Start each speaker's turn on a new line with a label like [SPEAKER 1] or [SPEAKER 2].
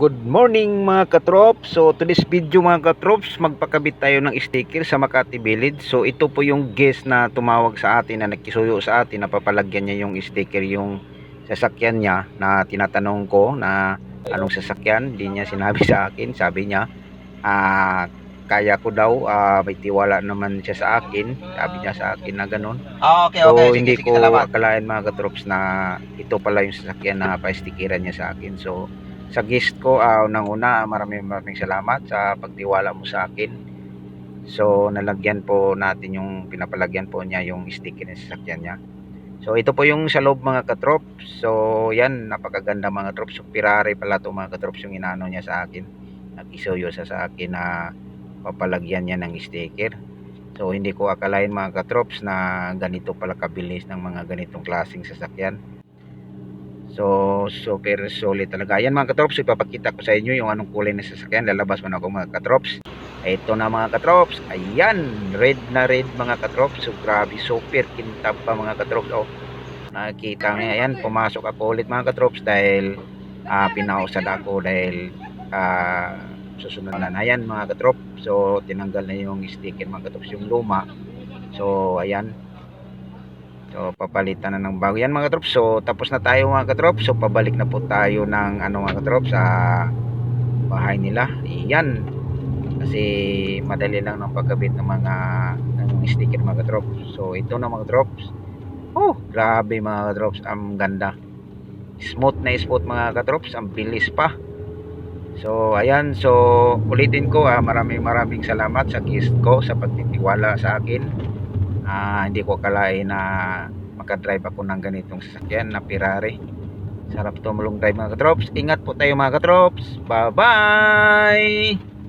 [SPEAKER 1] Good morning mga katrops. So today's video mga katrops, magpakabit tayo ng sticker sa Makati Village. So ito po yung guest na tumawag sa atin na nagkisuyo sa atin na papalagyan niya yung sticker yung sasakyan niya na tinatanong ko na anong sasakyan. Hindi niya sinabi sa akin. Sabi niya, ah kaya ko daw, ah, may tiwala naman siya sa akin. Sabi niya sa akin na ganun.
[SPEAKER 2] Ah, okay,
[SPEAKER 1] So
[SPEAKER 2] okay. Sige,
[SPEAKER 1] hindi
[SPEAKER 2] sige,
[SPEAKER 1] ko
[SPEAKER 2] salamat.
[SPEAKER 1] akalain mga katrops na ito pala yung sasakyan na pa-stickeran niya sa akin. So sa guest ko, uh, unang-una, maraming maraming salamat sa pagtiwala mo sa akin. So nalagyan po natin yung pinapalagyan po niya yung sticker ng sasakyan niya. So ito po yung sa loob mga katrops. So yan, napakaganda mga katrops. So Ferrari pala to mga katrops yung inaano niya sa akin. Nag-isuyo sa sa akin na papalagyan niya ng sticker. So hindi ko akalain mga katrops na ganito pala kabilis ng mga ganitong klaseng sasakyan. So super solid talaga. Yan mga katrops, ipapakita ko sa inyo yung anong kulay ng sasakyan. Lalabas man ako mga katrops. Ito na mga katrops. Ayan, red na red mga katrops. So grabe, super kintab pa mga katrops. Oh, nakikita nyo yan. Pumasok ako ulit mga katrops dahil ah, pinausad ako dahil ah, susunod na na yan mga katrop so tinanggal na yung sticker mga katrops yung luma so ayan so papalitan na ng bago. Yan mga katrop so tapos na tayo mga katrop so pabalik na po tayo ng ano mga katrop sa bahay nila. Yan. Kasi madali lang ng pagkabit ng mga ng sticker mga katrop so ito na mga katrops oh grabe mga katrops ang ganda. Smooth na smooth mga katrops ang bilis pa. So, ayan. So, ulitin ko, ah, maraming maraming salamat sa guest ko sa pagtitiwala sa akin. Ah, hindi ko akalain na makadrive ako ng ganitong sasakyan na Ferrari. Sarap tumulong drive mga katrops. Ingat po tayo mga katrops. Bye-bye!